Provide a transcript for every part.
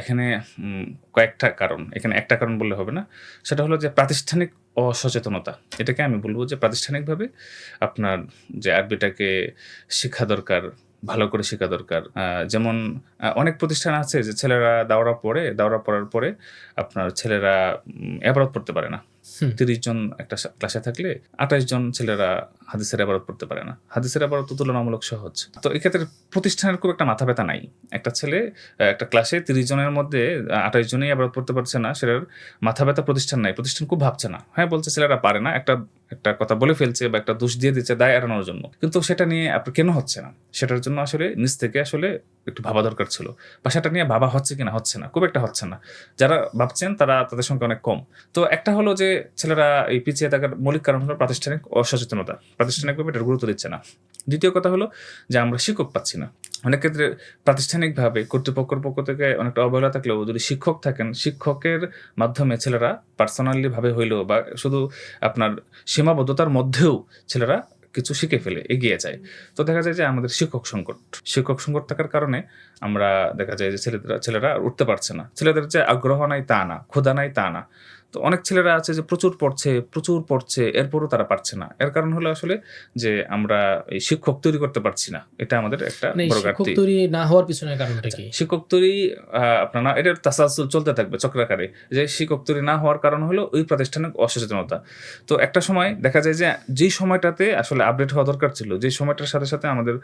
এখানে কয়েকটা কারণ, এখানে একটা কারণ বললে হবে না সেটা হলো যে প্রাতিষ্ঠানিক অসচেতনতা এটাকে আমি বলব যে প্রাতিষ্ঠানিকভাবে আপনার যে আরবিটাকে শেখা দরকার, ভালো করে শেখা দরকার যেমন অনেক প্রতিষ্ঠান আছে যে ছেলেরা দাওরা পড়ে, দাওরা পড়ার পরে আপনার ছেলেরা এবারত পড়তে পারে না। তিরিশ জন একটা ক্লাসে থাকলে আঠাশ জন ছেলেরা হাদিসের আবারত পড়তে পারে না। হাদিসের আবারত তুলনামূলক সহজ। তো এক্ষেত্রে প্রতিষ্ঠানের খুব একটা মাথা ব্যথা নাই। একটা ছেলে একটা ক্লাসে তিরিশ জনের মধ্যে আঠাশ জনই আবারত পড়তে পারছে না, সেটার মাথা ব্যথা প্রতিষ্ঠান নাই। প্রতিষ্ঠান খুব ভাবছে না। হ্যাঁ বলছে ছেলেরা পারে না, একটা একটা কথা বলে ফেলছে বা একটা দোষ দিয়ে দিচ্ছে দায় এড়ানোর জন্য। কিন্তু সেটা নিয়ে আপনার কেন হচ্ছে না? সেটার জন্য আসলে নিজ থেকে আসলে একটু ভাবা দরকার ছিল। বা সেটা নিয়ে ভাবা হচ্ছে কিনা? হচ্ছে না। খুব একটা হচ্ছে না। যারা ভাবছেন তারা তাদের সংখ্যা অনেক কম। তো একটা হলো যে ছেলেরা এই পিছিয়ে থাকার মৌলিক কারণ হলো প্রাতিষ্ঠানিক অসচেতনতা। প্রাতিষ্ঠানিকভাবে এটার গুরুত্ব দিচ্ছে না। দ্বিতীয় কথা হলো যে আমরা শিক্ষক পাচ্ছি না। অনেক ক্ষেত্রে প্রাতিষ্ঠানিকভাবে কর্তৃপক্ষের পক্ষ থেকে অনেকটা অবহেলা থাকলেও যদি শিক্ষক থাকেন, শিক্ষকের মাধ্যমে ছেলেরা পার্সোনালি ভাবে হইলেও বা শুধু আপনার সীমাবদ্ধতার মধ্যেও ছেলেরা কিছু শিখে ফেলে, এগিয়ে যায়। তো দেখা যায় যে আমাদের শিক্ষক সংকট। শিক্ষক সংকট থাকার কারণে আমরা দেখা যায় যে ছেলেরা ছেলেরা উঠতে পারছে না। ছেলেদের যে আগ্রহ নাই তা না, ক্ষুধা নাই তা না। তো অনেক ছেলেরা আছে যে প্রচুর পড়ছে প্রচুর পড়ছে এরপরও তারা পারছে না। এর কারণ হলো আসলে যে আমরা এই শিক্ষক তৈরি করতে পারছি না। এটা আমাদের একটা মানে শিক্ষক তৈরি না হওয়ার পিছনের কারণটা কি? শিক্ষক তৈরি আপনার না এটার তাসাসুল চলতে থাকবে চক্রাকারে। যে শিক্ষক তৈরি না হওয়ার কারণ হলো ওই প্রাতিষ্ঠানিক অসচেতনতা। তো একটা সময় দেখা যায় যে যেই সময়টাতে আসলে আপডেট হওয়া দরকার ছিল যে সময়টার সাথে সাথে আমাদের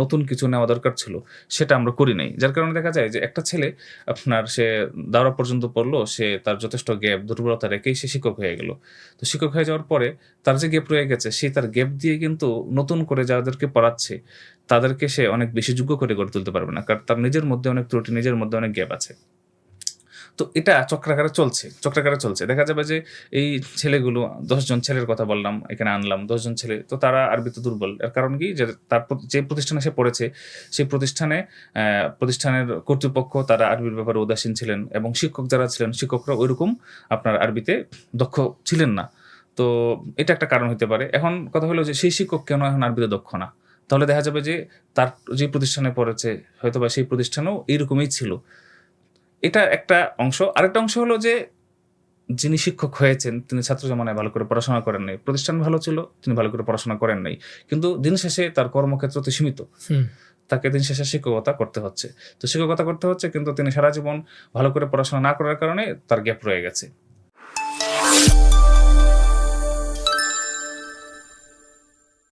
নতুন কিছু নেওয়া দরকার ছিল সেটা আমরা করি নাই। যার কারণে দেখা যায় যে একটা ছেলে আপনার সে দাওরা পর্যন্ত পড়ল সে তার যথেষ্ট গ্যাপ দুর্বলতা রেখেই সে শিক্ষক হয়ে গেল। তো শিক্ষক হয়ে যাওয়ার পরে তার যে গ্যাপ রয়ে গেছে, সে তার গ্যাপ দিয়ে কিন্তু নতুন করে যাদেরকে পড়াচ্ছে, তাদেরকে সে অনেক বেশি যোগ্য করে গড়ে তুলতে পারবে না। কারণ তার নিজের মধ্যে অনেক ত্রুটি, নিজের মধ্যে অনেক গ্যাপ আছে। তো এটা চক্রাকারে চলছে চক্রাকারে চলছে। দেখা যাবে যে এই ছেলেগুলো, দশজন ছেলের কথা বললাম, এখানে আনলাম, দশজন ছেলে, তো তারা আরবিতে দুর্বল। এর কারণ কি? যে তার যে প্রতিষ্ঠানে সে পড়েছে সেই প্রতিষ্ঠানে প্রতিষ্ঠানের কর্তৃপক্ষ তারা আরবির ব্যাপারে উদাসীন ছিলেন এবং শিক্ষক যারা ছিলেন শিক্ষকরা ওইরকম আপনার আরবিতে দক্ষ ছিলেন না। তো এটা একটা কারণ হতে পারে। এখন কথা হলো যে সেই শিক্ষক কেন এখন আরবিতে দক্ষ না? তাহলে দেখা যাবে যে তার, যে প্রতিষ্ঠানে পড়েছে, হয়তোবা সেই প্রতিষ্ঠানেও এইরকমই ছিল। এটা একটা অংশ। আরেকটা অংশ হলো যে যিনি শিক্ষক হয়েছেন তিনি ছাত্র জমানায় ভালো করে পড়াশোনা করেন নাই। প্রতিষ্ঠান ভালো ছিল তিনি ভালো করে পড়াশোনা করেন নাই। কিন্তু দিন শেষে তার কর্মক্ষেত্র তো সীমিত তাকে দিন শেষে শিক্ষকতা করতে হচ্ছে। তো শিক্ষকতা করতে হচ্ছে কিন্তু তিনি সারা জীবন ভালো করে পড়াশোনা না করার কারণে তার গ্যাপ রয়ে গেছে।